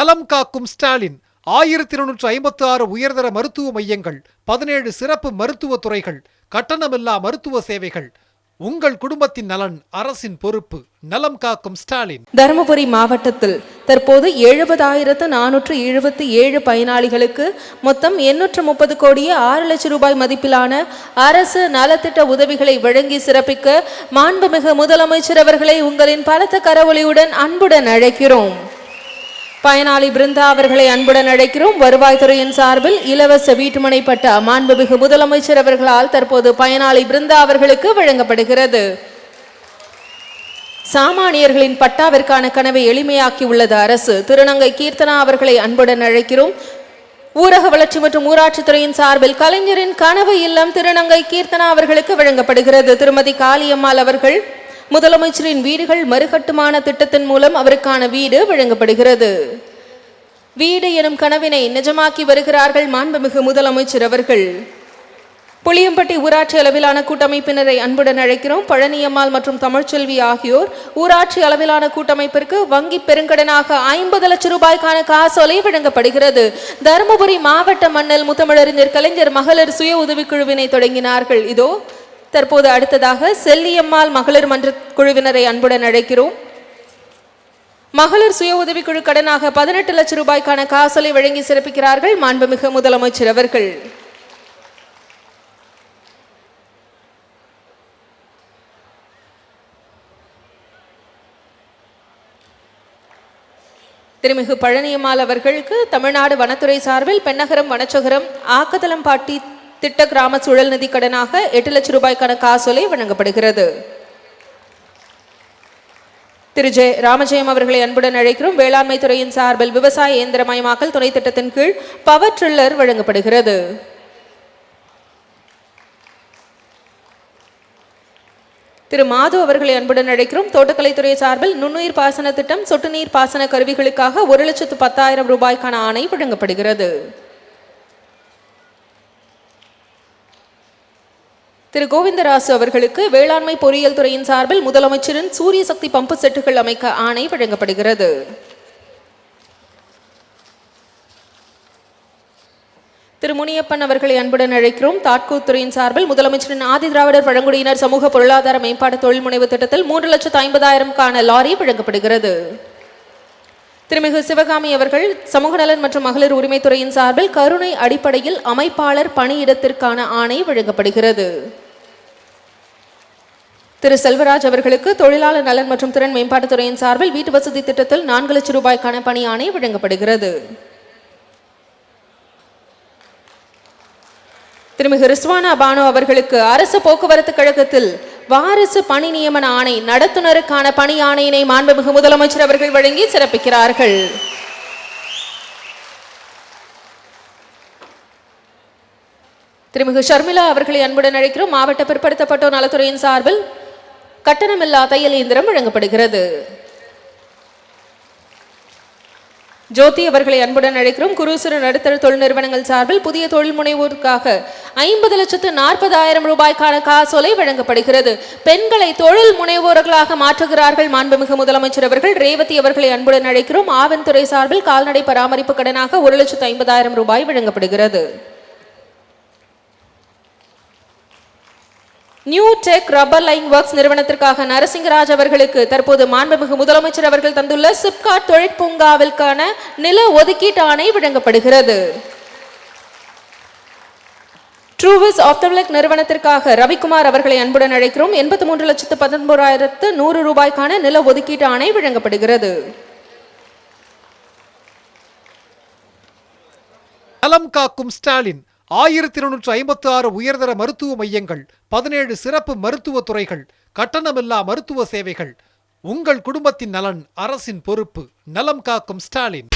நலம் காக்கும் ஸ்டாலின். ஆயிரத்தி இருநூற்று ஐம்பத்தி ஆறு உயர்தர மருத்துவ மையங்கள் பதினேழு சிறப்பு மருத்துவ துறைகள் கட்டணமில்லா மருத்துவ சேவைகள். உங்கள் குடும்பத்தின் நலன் அரசின் பொறுப்பு. நலம் காக்கும் ஸ்டாலின். தருமபுரி மாவட்டத்தில் தற்போது எழுபதாயிரத்து நானூற்று எழுபத்தி ஏழு பயனாளிகளுக்கு மொத்தம் எண்ணூற்று முப்பது கோடியே ஆறு லட்சம் ரூபாய் மதிப்பிலான அரசு நலத்திட்ட உதவிகளை வழங்கி சிறப்பிக்க மாண்புமிகு முதலமைச்சர் அவர்களை உங்களின் பலத்த கரவொலியுடன் அன்புடன் அழைக்கிறோம். பயனாளி பிருந்தா அவர்களை அன்புடன் அழைக்கிறோம். வருவாய்த்துறையின் சார்பில் இலவச வீட்டுமனை பட்டா மாண்புமிகு முதலமைச்சர் அவர்களால் தற்போது பயனாளி பிருந்தா அவர்களுக்கு வழங்கப்படுகிறது. சாமானியர்களின் பட்டாவிற்கான கனவை எளிமையாக்கி உள்ளது அரசு. திருநங்கை கீர்த்தனா அவர்களை அன்புடன் அழைக்கிறோம். ஊரக வளர்ச்சி மற்றும் ஊராட்சித்துறையின் சார்பில் கலைஞரின் கனவு இல்லம் திருநங்கை கீர்த்தனா அவர்களுக்கு வழங்கப்படுகிறது. திருமதி காளியம்மாள் அவர்கள் முதலமைச்சரின் வீடுகள் மறுகட்டுமான திட்டத்தின் மூலம் அவருக்கான வீடு வழங்கப்படுகிறது. வீடு எனும் கனவினை நிஜமாக்கி வருகிறார்கள் மாண்புமிகு முதலமைச்சர் அவர்கள். புளியம்பட்டி ஊராட்சி அளவிலான கூட்டமைப்பினரை அன்புடன் அழைக்கிறோம். பழனியம்மாள் மற்றும் தமிழ்ச்செல்வி ஆகியோர் ஊராட்சி அளவிலான கூட்டமைப்பிற்கு வங்கி பெருங்கடனாக ஐம்பது லட்சம் ரூபாய்க்கான காசோலை வழங்கப்படுகிறது. தருமபுரி மாவட்ட மன்னல் முத்தமிழறிஞர் கலைஞர் மகளிர் சுய உதவிக்குழுவினை தொடங்கினார்கள். இதோ தற்போது அடுத்ததாக செல்லியம்மாள் மகளிர் மன்ற குழுவினரை அன்புடன் அழைக்கிறோம். மகளிர் சுய உதவிக்குழு கடனாக பதினெட்டு லட்சம் ரூபாய்க்கான காசோலை வழங்கி சிறப்பிக்கிறார்கள் மாண்புமிகு முதலமைச்சர் அவர்கள். திருமிகு பழனியம்மாள் அவர்களுக்கு தமிழ்நாடு வனத்துறை சார்பில் பெண்ணகரம் வனச்சகரம் ஆக்கதளம்பாட்டி திட்ட கிராம சுழல் நிதி கடனாக எட்டு லட்சம் ரூபாய்க்கான காசோலை வழங்கப்படுகிறது. திரு ஜெய ராமஜெயம் அவர்களை அன்புடன் அழைக்கிறோம். வேளாண்மை துறையின் சார்பில் விவசாய இயந்திரமயமாக்கல் துணை திட்டத்தின் கீழ் பவர் ட்ரில்லர் வழங்கப்படுகிறது. திரு மாது அவர்களை அன்புடன் அழைக்கிறோம். தோட்டக்கலைத்துறை சார்பில் நுண்ணுயிர் பாசன திட்டம் சொட்டு நீர் பாசன கருவிகளுக்காக ஒரு லட்சத்து பத்தாயிரம் ரூபாய்க்கான ஆணை வழங்கப்படுகிறது. திரு கோவிந்தராசு அவர்களுக்கு வேளாண்மை பொறியியல் துறையின் சார்பில் முதலமைச்சரின் சூரிய சக்தி பம்பு செட்டுகள் அமைக்க ஆணை வழங்கப்படுகிறது. திரு முனியப்பன் அவர்களை அன்புடன் அழைக்கிறோம். தாட்கூர் துறையின் சார்பில் முதலமைச்சரின் ஆதி திராவிடர் பழங்குடியினர் சமூக பொருளாதார மேம்பாடு தொழில் முனைவு திட்டத்தில் மூன்று லட்சத்து ஐம்பதாயிரம்கான லாரி வழங்கப்படுகிறது. திருமிகு சிவகாமி அவர்கள் சமூக நலன் மற்றும் மகளிர் உரிமைத்துறையின் சார்பில் கருணை அடிப்படையில் அமைப்பாளர் பணியிடத்திற்கான ஆணை வழங்கப்படுகிறது. திரு செல்வராஜ் அவர்களுக்கு தொழிலாளர் நலன் மற்றும் திறன் மேம்பாட்டுத் துறையின் சார்பில் வீட்டு வசதி திட்டத்தில் நான்கு லட்சம் ரூபாய்க்கான பணி ஆணை வழங்கப்படுகிறது. திருமிகு ரிஸ்வானா பானு அவர்களுக்கு அரசு போக்குவரத்து கழகத்தில் வாரிசு பணி நியமன ஆணை நடத்துனருக்கான பணி ஆணையினை மாண்புமிகு முதலமைச்சர் அவர்கள் வழங்கி சிறப்பிக்கிறார்கள். திருமிகு ஷர்மிளா அவர்களை அன்புடன் அழைக்கிறோம். மாவட்ட பிற்படுத்தப்பட்டோர் நலத்துறையின் சார்பில் கட்டணமில்லா தையல் இயந்திரம் வழங்கப்படுகிறது. ஜோதி அவர்களை அன்புடன் அழைக்கிறோம். குறு சிறு நடுத்தர தொழில் நிறுவனங்கள் சார்பில் புதிய தொழில் முனைவோருக்காக ஐம்பது லட்சத்து நாற்பதாயிரம் ரூபாய்க்கான காசோலை வழங்கப்படுகிறது. பெண்களை தொழில் முனைவோர்களாக மாற்றுகிறார்கள் மாண்புமிகு முதலமைச்சர் அவர்கள். ரேவதி அவர்களை அன்புடன் அழைக்கிறோம். ஆவன் துறை சார்பில் கால்நடை பராமரிப்பு கடனாக ஒரு லட்சத்து ஐம்பதாயிரம் ரூபாய் வழங்கப்படுகிறது. New tech rubber line works நிறுவனத்திற்காக நரசிங்கராஜ் அவர்களுக்கு தற்போது மாண்புமிகு முதலமைச்சர் அவர்கள் தந்துள்ள சிப்காட் தொழிற்பூங்காவிற்கான நில ஒதுக்கீட்டு ஆணை வழங்கப்படுகிறது. ட்ரூவிஸ் ஆப்தமிலக் நிறுவனத்திற்காக ரவிக்குமார் அவர்களை அன்புடன் அழைக்கிறோம். எண்பத்தி மூன்று லட்சத்து பத்தொன்பதாயிரத்து நூறு ரூபாய்க்கான நில ஒதுக்கீட்டு ஆணை வழங்கப்படுகிறது. அலம் காக்கும் ஸ்டாலின் ஆயிரத்தி இருநூற்று ஐம்பத்தி ஆறு உயர்தர மருத்துவ மையங்கள் பதினேழு சிறப்பு மருத்துவ துறைகள் கட்டணமில்லா மருத்துவ சேவைகள். உங்கள் குடும்பத்தின் நலன் அரசின் பொறுப்பு. நலம் காக்கும் ஸ்டாலின்.